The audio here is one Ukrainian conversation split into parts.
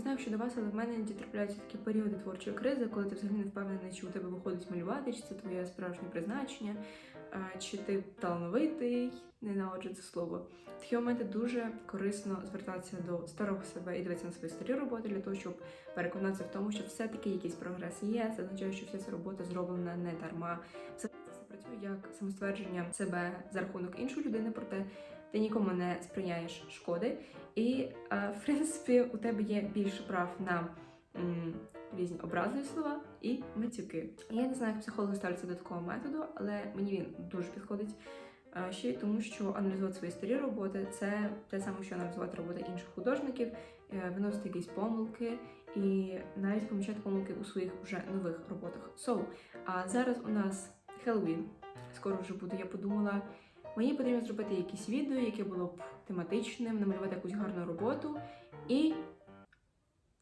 Не знаю, що до вас, але в мене трапляються такі періоди творчої кризи, коли ти взагалі не впевнений, чи у тебе виходить малювати, чи це твоє справжнє призначення, чи ти талановитий, ненавиджу це слово. В такі моменти дуже корисно звертатися до старого себе і дивитися на свої старі роботи для того, щоб переконатися в тому, що все-таки якийсь прогрес є. Це означає, що вся ця робота зроблена не дарма. Це це працює як самоствердження себе за рахунок іншої людини, проте ти нікому не сприяєш шкоди. І е, в принципі у тебе є більше прав на різні образливі слова і матюки. Я не знаю, як психологи ставляться до такого методу, але мені він дуже підходить. Е, Ще й тому, що аналізувати свої старі роботи це те саме, що аналізувати роботи інших художників, е, виносити якісь помилки і навіть помічати помилки у своїх вже нових роботах. So, а зараз у нас Хеллоуін. Скоро вже буде. Я подумала, мені потрібно зробити якесь відео, яке було б тематичним, намалювати якусь гарну роботу і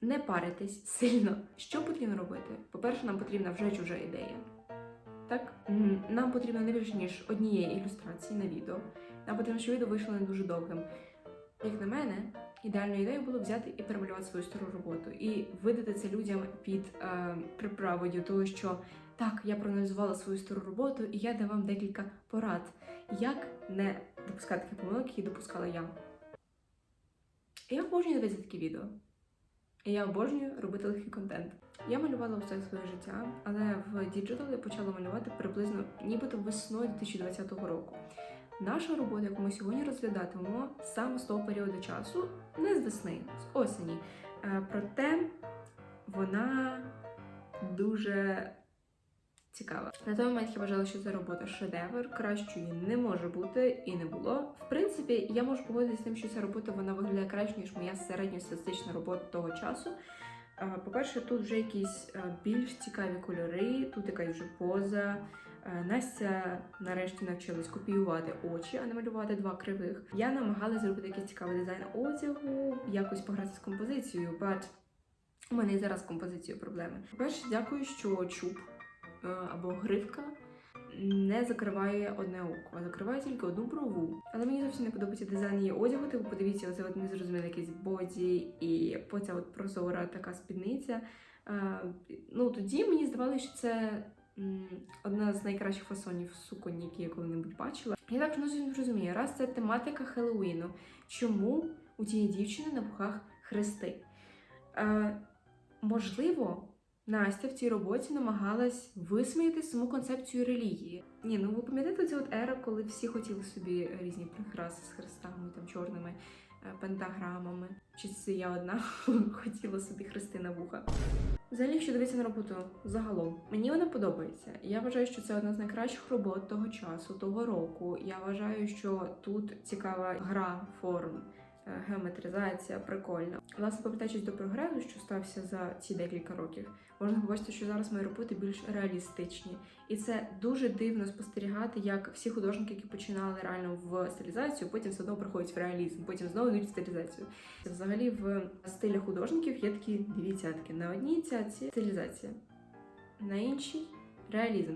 не паритись сильно. Що потрібно робити? По-перше, нам потрібна вже чужа ідея. Так, нам потрібно не більше ніж однієї ілюстрації на відео. Нам потрібно, щоб відео вийшло не дуже довгим. Як на мене, ідеальною ідеєю було взяти і перемалювати свою стару роботу і видати це людям під е, приправою того, що так, я проаналізувала свою стару роботу, і я дам вам декілька порад, як не допускати такі помилки, які допускала я. Я обожнюю дивитися такі відео. І я обожнюю робити легкий контент. Я малювала все своє життя, але в діджитал я почала малювати приблизно нібито весною 2020 року. Наша робота, яку ми сьогодні розглядатимемо, саме з того періоду часу, не з весни, з осені. Е, Проте вона дуже цікава. На той момент я вважала, що це робота шедевр, кращої не може бути і не було. В принципі, я можу погодитися з тим, що ця робота вона виглядає краще, ніж моя середньостатистична робота того часу. По-перше, тут вже якісь е, більш цікаві кольори, тут якась вже поза. Е, Настя нарешті навчилась копіювати очі, а не малювати два кривих. Я намагалася зробити якийсь цікавий дизайн одягу, якось пограти з композицією, but у мене і зараз з композицією проблеми. По-перше, дякую, що чуб або гривка не закриває одне око, а закриває тільки одну брову. Але мені зовсім не подобається дизайн її одягу. Типу, подивіться, оце от незрозуміле якийсь боді і оця от прозора така спідниця. Е, ну тоді мені здавалося, що це одна з найкращих фасонів суконь, які я коли-небудь бачила. Я так не розумію, раз це тематика Хеллоуіну, чому у тієї дівчини на вухах хрести? Е, можливо, Настя в цій роботі намагалась висміяти саму концепцію релігії. Ні, ну ви пам'ятаєте цю от ера, коли всі хотіли собі різні прикраси з хрестами, там чорними е, пентаграмами. Чи це я одна хотіла собі хрести на вуха? Взагалі, якщо дивитися на роботу загалом, мені вона подобається. Я вважаю, що це одна з найкращих робот того часу, того року. Я вважаю, що тут цікава гра форм, геометризація, прикольна. Власне, повертаючись до прогресу, що стався за ці декілька років, можна побачити, що зараз мої роботи більш реалістичні. І це дуже дивно спостерігати, як всі художники, які починали реально в стилізацію, потім все одно приходять в реалізм, потім знову йдуть в стилізацію. Взагалі в стилі художників є такі дві цятки. На одній цятці стилізація, на іншій реалізм.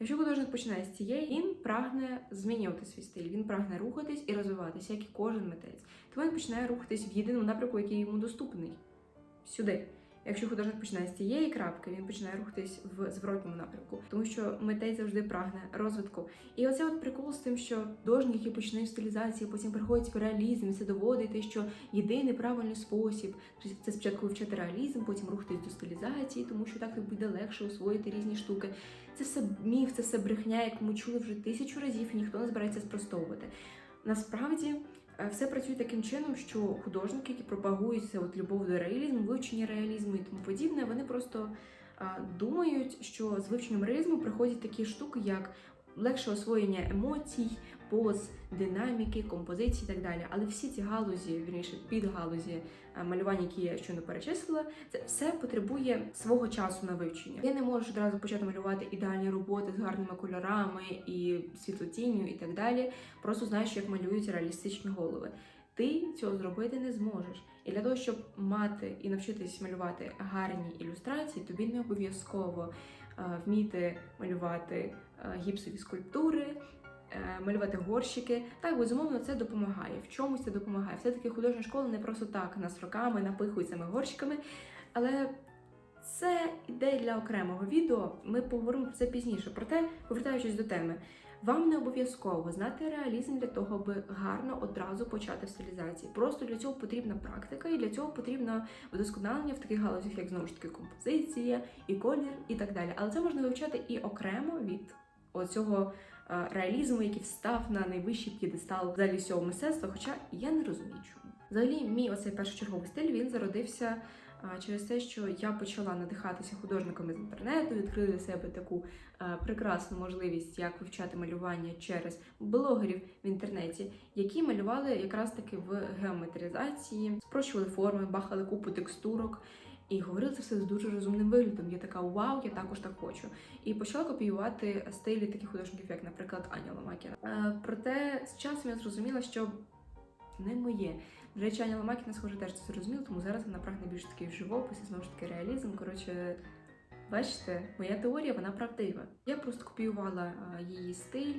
Якщо художник починає з цієї, він прагне змінювати свій стиль, він прагне рухатись і розвиватися, як і кожен митець. Тому він починає рухатись в єдиному напрямку, який йому доступний сюди. Якщо художник починає з цієї крапки, він починає рухатись в зворотньому напрямку, тому що митець завжди прагне розвитку. І оце от прикол з тим, що художник, який починає в стилізації, потім приходить в реалізм, і це доводить що єдиний правильний спосіб це спочатку вивчати реалізм, потім рухатись до стилізації, тому що так буде легше освоїти різні штуки. Це все міф, це все брехня, яку ми чули вже тисячу разів, і ніхто не збирається спростовувати. Насправді. Е, Все працює таким чином, що художники, які пропагуються от любов до реалізму, вивчення реалізму і тому подібне, вони просто думають, що з вивченням реалізму приходять такі штуки, як легше освоєння емоцій, поз, динаміки, композиції і так далі. Але всі ці галузі, вірніше, підгалузі е, малювання, які я щойно перечислила, це все потребує свого часу на вивчення. Я не можу одразу почати малювати ідеальні роботи з гарними кольорами і світлотінню і так далі. Просто знаєш, як малюють реалістичні голови. Ти цього зробити не зможеш. І для того, щоб мати і навчитись малювати гарні ілюстрації, тобі не обов'язково е, вміти малювати е, гіпсові скульптури, малювати горщики. Так, безумовно, це допомагає. В чомусь це допомагає. Все-таки художня школа не просто так нас роками напихують цими горщиками, але це ідея для окремого відео. Ми поговоримо про це пізніше. Проте, повертаючись до теми, вам не обов'язково знати реалізм для того, аби гарно одразу почати в стилізації. Просто для цього потрібна практика, і для цього потрібно вдосконалення в таких галузях, як знову ж таки композиція, і колір, і так далі. Але це можна вивчати і окремо від оцього е, реалізму, який встав на найвищий п'єдестал взагалі всього мистецтва. Хоча я не розумію, чому. Взагалі, мій оцей першочерговий стиль він зародився через те, що я почала надихатися художниками з інтернету, відкрила для себе таку е, прекрасну можливість, як вивчати малювання через блогерів в інтернеті, які малювали якраз таки в геометризації, спрощували форми, бахали купу текстурок. І говорили це все з дуже розумним виглядом. Я така вау, я також так хочу. І почала копіювати стилі таких художників, як, наприклад, Аня Ломакіна. Е, проте з часом я зрозуміла, що не моє. До речі, Аня Ломакіна, схоже, теж це зрозуміла, тому зараз вона прагне більш такий живопис і знову ж таки реалізм. Коротше, бачите, моя теорія вона правдива. Я просто копіювала а, її стиль.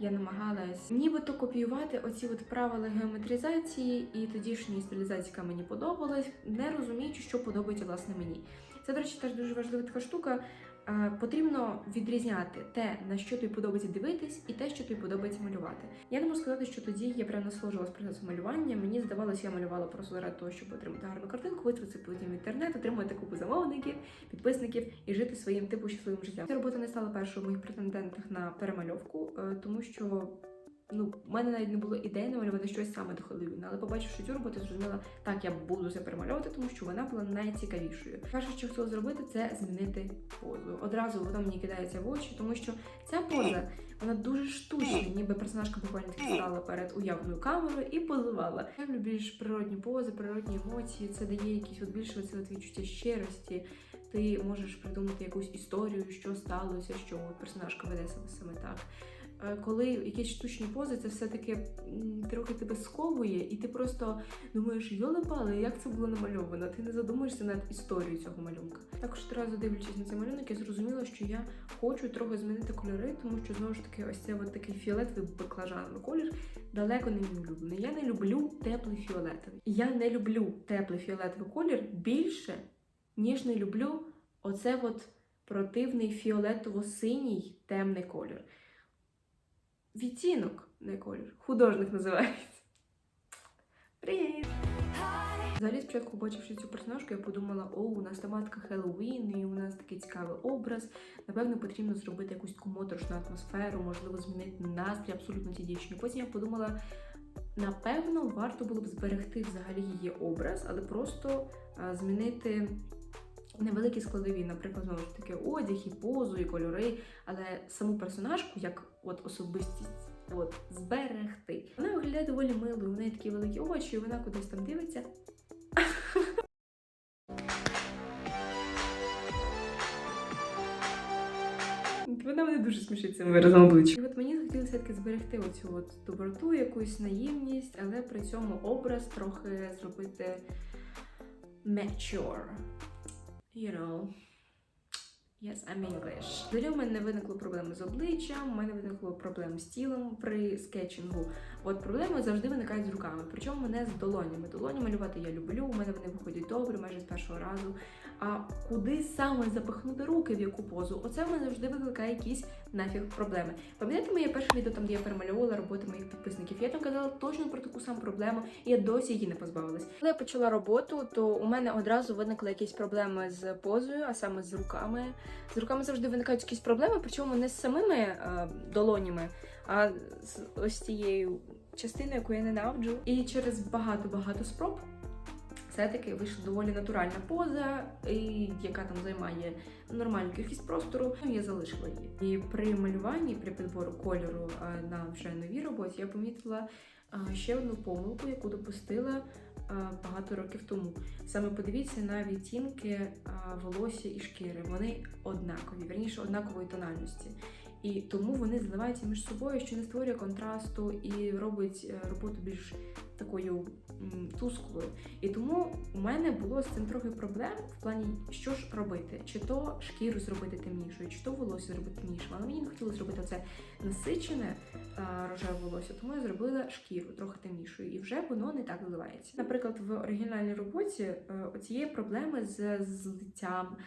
Я намагалась нібито копіювати оці от правила геометризації і тодішньої стилізації, мені подобалась, не розуміючи, що подобається власне мені. Це, до речі, теж дуже важлива така штука. Е, Потрібно відрізняти те, на що тобі подобається дивитись, і те, що тобі подобається малювати. Я не можу сказати, що тоді я прям насолоджувалась процесом малювання. Мені здавалося, я малювала просто заради того, щоб отримати гарну картинку, витратити потім інтернет, отримати купу замовників, підписників і жити своїм типу щасливим життям. Ця робота не стала першою в моїх претендентах на перемальовку, е, тому що. Ну, в мене навіть не було ідеї намалювати щось саме до Хеллоуіна, але побачивши цю роботу, зрозуміла, так я буду це перемальовувати, тому що вона була найцікавішою. Перше, що хотіла зробити, це змінити позу. Одразу воно мені кидається в очі, тому що ця поза вона дуже штучна, ніби персонажка буквально таки стала перед уявною камерою і позувала. Я люблю більш природні пози, природні емоції. Це дає якісь от більше от відчуття щирості. Ти можеш придумати якусь історію, що сталося, що персонажка веде себе саме так. Е, Коли якісь штучні пози, це все-таки трохи тебе сковує, і ти просто думаєш, йоле-пале, як це було намальовано? Ти не задумуєшся над історією цього малюнка. Також одразу дивлячись на цей малюнок, я зрозуміла, що я хочу трохи змінити кольори, тому що знову ж таки, ось цей от такий фіолетовий баклажановий колір далеко не мій улюблений. Я не люблю теплий фіолетовий. Я не люблю теплий фіолетовий колір більше, ніж не люблю оце от противний фіолетово-синій темний колір. Відтінок, не колір. Художник називається. Привіт! Взагалі, спочатку, побачивши цю персонажку, я подумала, о, у нас тематика Хеллоуін, і у нас такий цікавий образ. Напевно, потрібно зробити якусь таку моторошну атмосферу, можливо, змінити настрій абсолютно ті дівчині. Потім я подумала, напевно, варто було б зберегти взагалі її образ, але просто змінити невеликі складові, наприклад, знову ж таки, одяг, і позу, і кольори, але саму персонажку, як от особистість, от зберегти. Вона виглядає доволі милою, у неї такі великі очі, і вона кудись там дивиться. Вона мене дуже смішить цим виразом обличчя. І от мені захотілося все-таки зберегти оцю от доброту, якусь наївність, але при цьому образ трохи зробити mature. You know. Yes, I'm English. Далі у мене не виникло проблеми з обличчям, у мене виникло проблеми з тілом при скетчингу. От проблеми завжди виникають з руками, причому не з долонями. Долоні малювати я люблю, у мене вони виходять добре, майже з першого разу. А куди саме запихнути руки в яку позу? Оце в мене завжди викликає якісь нафіг проблеми. Пам'ятаєте моє перше відео, там де я перемальовувала роботи моїх підписників? Я там казала точно про таку саму проблему, і я досі її не позбавилась. Коли я почала роботу, то у мене одразу виникли якісь проблеми з позою, а саме з руками. З руками завжди виникають якісь проблеми, причому не з самими е, долонями, а з ось цією частиною, яку я ненавиджу. І через багато-багато спроб все-таки вийшла доволі натуральна поза, і, яка там займає нормальну кількість простору. Ну, я залишила її. І при малюванні, при підбору кольору е, на вже новій роботі, я помітила е, ще одну помилку, яку допустила е, багато років тому. Саме подивіться на відтінки волосся і шкіри. Вони однакові, верніше однакової тональності. І тому вони зливаються між собою, що не створює контрасту і робить е, роботу більш такою тусклою. І тому у мене було з цим трохи проблем в плані, що ж робити, чи то шкіру зробити темнішою, чи то волосся зробити темнішим. Але мені не хотілося зробити це насичене рожеве волосся, тому я зробила шкіру трохи темнішою, і вже воно не так зливається. Наприклад, в оригінальній роботі е, оцієї проблеми з злиттям е,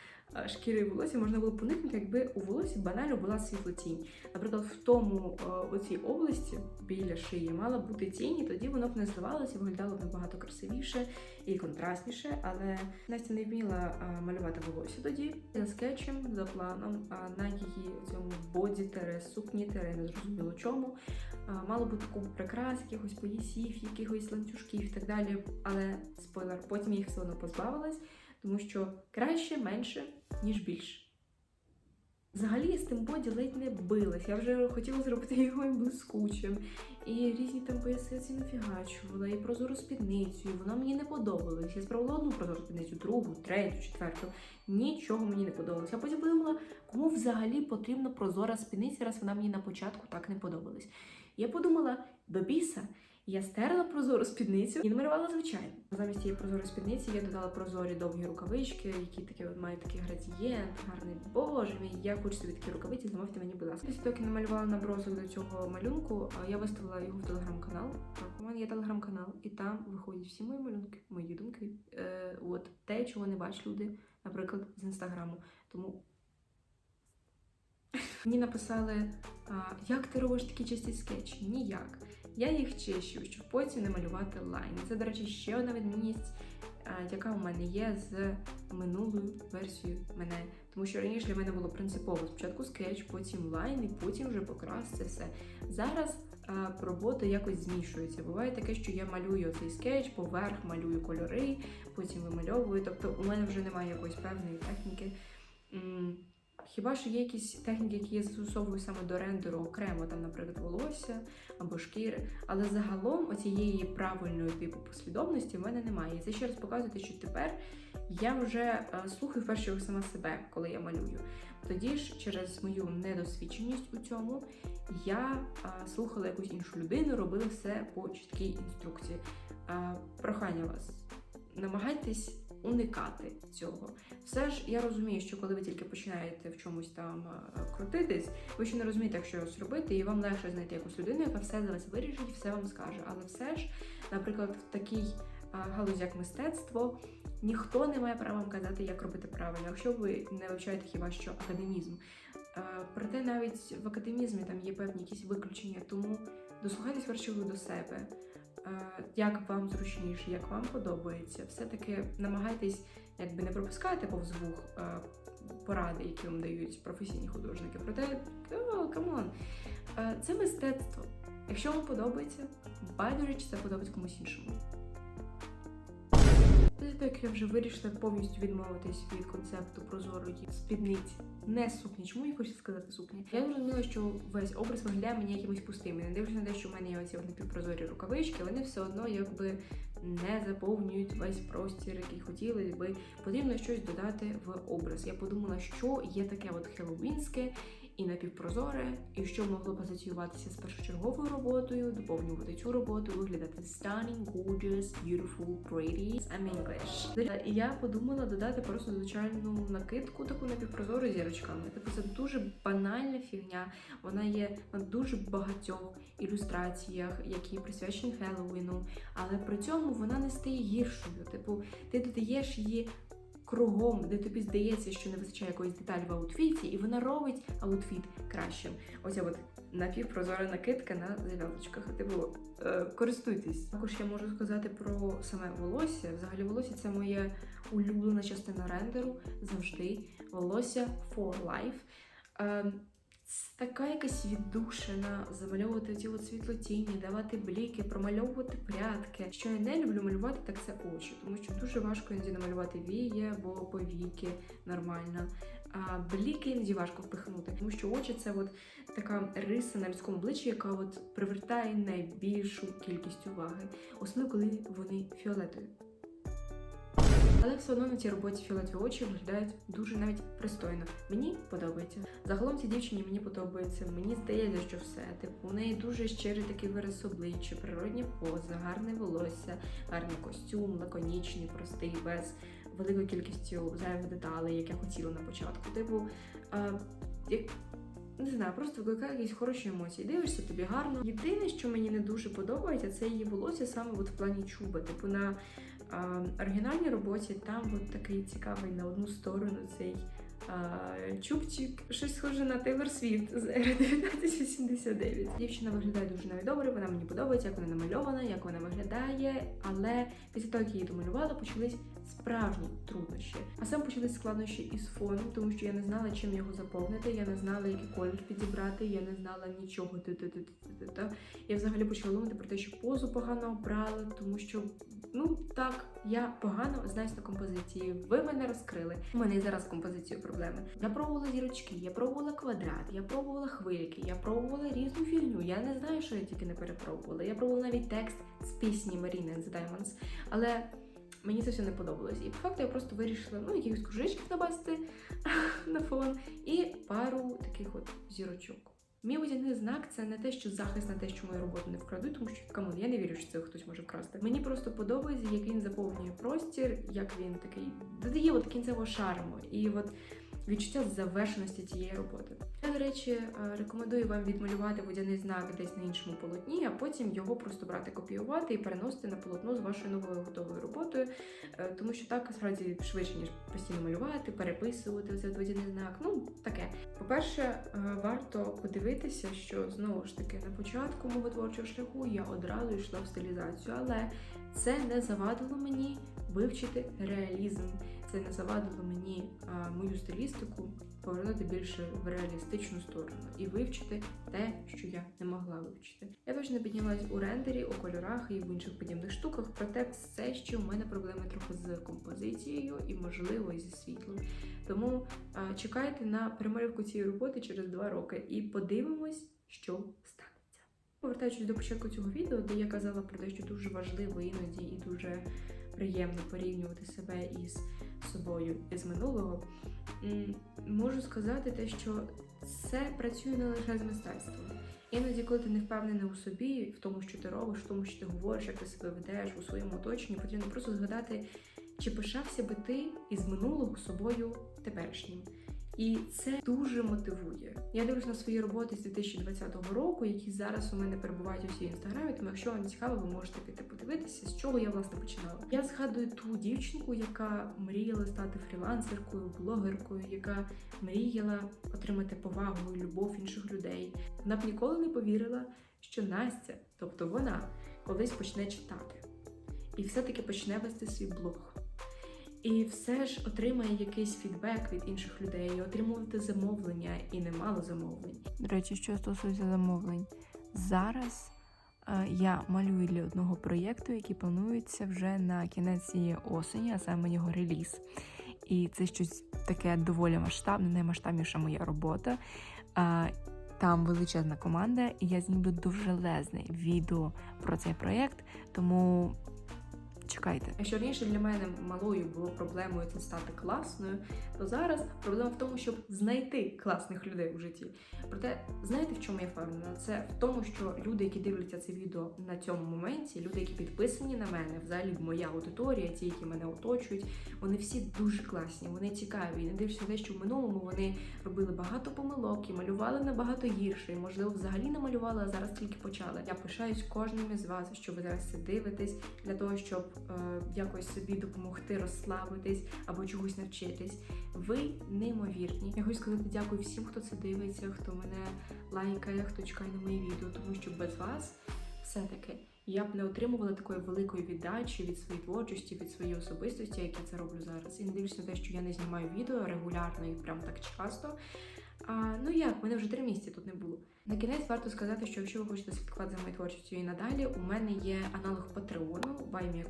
шкіри і волосся можна було б уникнути, якби у волосі банально була світлотінь. Наприклад, в тому е, оцій області біля шиї мала бути тінь, і тоді воно б не зливалося, виглядало б набагато красивіше і контрастніше. Але Настя не вміла е, малювати волосся тоді за скетчем, за планом, на її цьому боді тере сукні тере незрозуміло чому. Мало бути купу прикрас, якихось поясів, якихось ланцюжків і так далі. Але спойлер, потім їх все одно позбавилась, тому що краще менше, ніж більше. Взагалі я з тим боді ледь не билась. Я вже хотіла зробити його блискучим. І різні там пояси ці нафігачувала, і прозору спідницю, і вона мені не подобалась. Я спробувала одну прозору спідницю, другу, третю, четверту. Нічого мені не подобалося. Я потім подумала, кому взагалі потрібна прозора спідниця, раз вона мені на початку так не подобалась. Я подумала, до біса, я стерла прозору спідницю і намалювала звичайно. Замість цієї прозорої спідниці я додала прозорі довгі рукавички, які такі от мають такий градієнт, гарний боже мій. Я хочу собі такі рукавиці, замовте мені, будь ласка. Після того, як я намалювала набросок до цього малюнку, я виставила його в телеграм-канал. У мене є телеграм-канал, і там виходять всі мої малюнки, мої думки. Е, от те, чого не бачать люди, наприклад, з інстаграму. Тому Мені написали, як ти робиш такі часті скетчі? Ніяк. Я їх чищу, щоб потім не малювати лайн. Це, до речі, ще одна відмінність, яка у мене є з минулою версією мене. Тому що раніше для мене було принципово спочатку скетч, потім лайн, і потім вже покрас це все. Зараз а, роботи якось змішуються. Буває таке, що я малюю цей скетч, поверх малюю кольори, потім вимальовую. Тобто у мене вже немає якоїсь певної техніки. Хіба що є якісь техніки, які я застосовую саме до рендеру окремо, там, наприклад, волосся або шкіри. Але загалом оцієї правильної типу послідовності в мене немає. І це ще раз показує, що тепер я вже е, слухаю першу сама себе, коли я малюю. Тоді ж, через мою недосвідченість у цьому, я е, слухала якусь іншу людину, робила все по чіткій інструкції. Е, Прохання вас, намагайтесь уникати цього. Все ж я розумію, що коли ви тільки починаєте в чомусь там е, крутитись, ви ще не розумієте, як щось робити, і вам легше знайти якусь людину, яка все за вас вирішить, все вам скаже. Але все ж, наприклад, в такій е, галузі, як мистецтво, ніхто не має права вам казати, як робити правильно, якщо ви не вивчаєте хіба що академізм. Е, Проте навіть в академізмі там є певні якісь виключення, тому дослухайтесь вершили до себе. Е, Як вам зручніше, як вам подобається, все-таки намагайтесь якби не пропускати повз вух е, поради, які вам дають професійні художники. Проте, камон, е, це мистецтво. Якщо вам подобається, байдуже, чи це подобається комусь іншому. Після того, як я вже вирішила повністю відмовитись від концепту прозорої спідниці, не сукні, чому я хочу сказати сукні? Я зрозуміла, що весь образ виглядає мені якимось пустим. І не дивлячись на те, що в мене є оці напівпрозорі рукавички, вони все одно якби не заповнюють весь простір, який хотіли би. Потрібно щось додати в образ. Я подумала, що є таке от хеллоуінське і напівпрозоре, і що могло б асоціюватися з першочерговою роботою, доповнювати цю роботу, виглядати stunning, gorgeous, beautiful, pretty. I'm English. І я подумала додати просто звичайну накидку, таку напівпрозору зірочками. Типу це дуже банальна фігня. Вона є на дуже багатьох ілюстраціях, які присвячені Хеллоуіну, але при цьому вона не стає гіршою. Типу, ти додаєш її кругом, де тобі здається, що не вистачає якоїсь деталі в аутфіті, і вона робить аутфіт кращим. Оця от напівпрозора накидка на зав'язочках. Типу, е, користуйтесь. Також я можу сказати про саме волосся. Взагалі, волосся це моя улюблена частина рендеру завжди. Волосся for life. Е, така якась віддушина, замальовувати ті от світлотіні, давати бліки, промальовувати прядки. Що я не люблю малювати, так це очі, тому що дуже важко іноді намалювати вії або повіки нормально. А бліки іноді важко впихнути, тому що очі це от така риса на людському обличчі, яка от привертає найбільшу кількість уваги, особливо коли вони фіолетові. Але все одно на цій роботі фіолетові очі виглядають дуже навіть пристойно. Мені подобається. Загалом цій дівчині мені подобається. Мені здається, що все. Типу, у неї дуже щирий такий вираз обличчя, природні пози, гарне волосся, гарний костюм, лаконічний, простий, без великої кількістю зайвих деталей, як я хотіла на початку. Типу, а, як не знаю, просто викликає якісь хороші емоції. Дивишся, тобі гарно. Єдине, що мені не дуже подобається, це її волосся саме от в плані чуба. Типу на оригінальній роботі там от такий цікавий на одну сторону цей а, чубчик. Щось схоже на Тейлор Свіфт з ери 1989. Дівчина виглядає дуже навіть добре, вона мені подобається, як вона намальована, як вона виглядає. Але після того, як її домалювала, почались справжні труднощі. А саме почались складнощі із фоном, тому що я не знала, чим його заповнити, я не знала, який колір підібрати, я не знала нічого. Я взагалі почала думати про те, що позу погано обрала, тому що ну так, я погано знаюсь на композиції. Ви мене розкрили. У мене зараз з композицією проблеми. Я пробувала зірочки, я пробувала квадрат, я пробувала хвильки, я пробувала різну фігню. Я не знаю, що я тільки не перепробувала. Я пробувала навіть текст з пісні Marina and the Diamonds, але мені це все не подобалось. І по факту я просто вирішила ну, якихось кружечків набасти на фон і пару таких от зірочок. Мій водяний знак це не те, що захист на те, що мою роботу не вкрадуть, тому що камон, я не вірю, що це хтось може вкрасти. Мені просто подобається, як він заповнює простір, як він такий додає от кінцевого шарму і от відчуття завершеності цієї роботи. Я, до речі, е, рекомендую вам відмалювати водяний знак десь на іншому полотні, а потім його просто брати, копіювати і переносити на полотно з вашою новою готовою роботою, е, тому що так справді швидше ніж постійно малювати, переписувати цей водяний знак. Ну таке. По-перше, е, варто подивитися, що знову ж таки на початку мого творчого шляху я одразу йшла в стилізацію, але це не завадило мені вивчити реалізм. Це не завадило мені а, мою стилістику повернути більше в реалістичну сторону і вивчити те, що я не могла вивчити. Я точно піднялась у рендері, у кольорах і в інших подібних штуках, проте все ще у мене проблеми трохи з композицією і, можливо, і зі світлом. Тому а, чекайте на перемалювку цієї роботи через два роки і подивимось, що станеться. Повертаючись до початку цього відео, де я казала про те, що дуже важливо іноді і дуже приємно порівнювати себе із собою із минулого, можу сказати те, що це працює не лише з мистецтвом. Іноді, коли ти не впевнений у собі, в тому, що ти робиш, в тому, що ти говориш, як ти себе ведеш у своєму оточенні, потрібно просто згадати, чи пишався би ти із минулого собою теперішнім. І це дуже мотивує. Я дивлюсь на свої роботи з 2020 року, які зараз у мене перебувають усі в інстаграмі. Тому якщо вам цікаво, ви можете піти подивитися, з чого я власне починала. Я згадую ту дівчинку, яка мріяла стати фрілансеркою, блогеркою, яка мріяла отримати повагу і любов інших людей. Вона б ніколи не повірила, що Настя, тобто вона, колись почне читати і все-таки почне вести свій блог. І все ж отримає якийсь фідбек від інших людей, отримувати замовлення і немало замовлень. До речі, що стосується замовлень, зараз е, я малюю для одного проєкту, який планується вже на кінець цієї осені, а саме його реліз. І це щось таке доволі масштабне, наймасштабніша моя робота. Е, там величезна команда, і я знімлю довжелезне відео про цей проєкт, тому чекайте. Якщо раніше для мене малою було проблемою це стати класною, то зараз проблема в тому, щоб знайти класних людей у житті. Проте, знаєте, в чому я впевнена? Це в тому, що люди, які дивляться це відео на цьому моменті, люди, які підписані на мене, взагалі моя аудиторія, ті, які мене оточують, вони всі дуже класні, вони цікаві. І не на те, що в минулому вони робили багато помилок і малювали набагато гірше, і можливо взагалі не малювали, а зараз тільки почали. Я пишаюсь кожним із вас, що ви зараз це дивитесь для того, щоб якось собі допомогти розслабитись або чогось навчитись. Ви неймовірні. Я хочу сказати дякую всім, хто це дивиться, хто мене лайкає, хто чекає на мої відео, тому що без вас все-таки я б не отримувала такої великої віддачі від своєї творчості, від своєї особистості, як я це роблю зараз. І не дивлюсь на те, що я не знімаю відео регулярно і прям так часто. А, ну як, мене вже три місяці тут не було. На кінець варто сказати, що якщо ви хочете слідкувати за моєю творчістю і надалі, у мене є аналог Патреону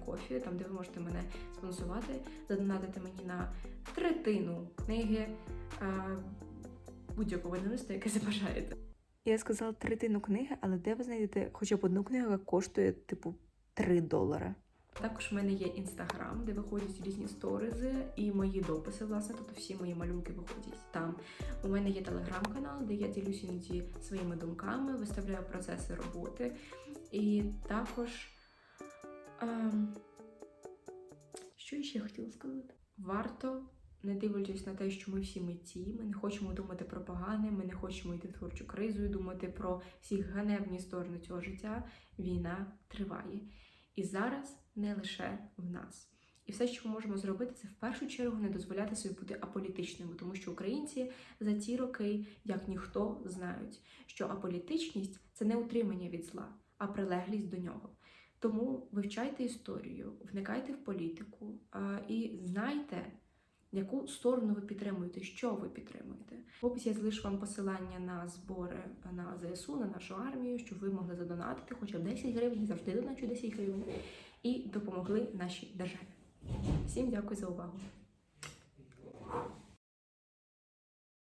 Coffee, там де ви можете мене спонсувати, задонатити мені на третину книги а, будь-якого видавництва, яке забажаєте. Я сказала третину книги, але де ви знайдете хоча б одну книгу, яка коштує типу 3 долари? Також в мене є інстаграм, де виходять різні сторизи і мої дописи, власне, тобто всі мої малюнки виходять там. У мене є телеграм-канал, де я ділюся іноді своїми думками, виставляю процеси роботи. І також. Ем, що я ще хотіла сказати? Варто, не дивлячись на те, що ми всі митці, ми не хочемо думати про погане, ми не хочемо йти в творчу кризу і думати про всі ганебні сторони цього життя. Війна триває. І зараз не лише в нас. І все, що ми можемо зробити, це в першу чергу не дозволяти собі бути аполітичними, тому що українці за ці роки, як ніхто, знають, що аполітичність це не утримання від зла, а прилеглість до нього. Тому вивчайте історію, вникайте в політику і знайте, яку сторону ви підтримуєте, що ви підтримуєте. В описі я залишу вам посилання на збори на ЗСУ, на нашу армію, щоб ви могли задонатити хоча б 10 гривень, завжди доначу 10 гривень, і допомогли нашій державі. Всім дякую за увагу.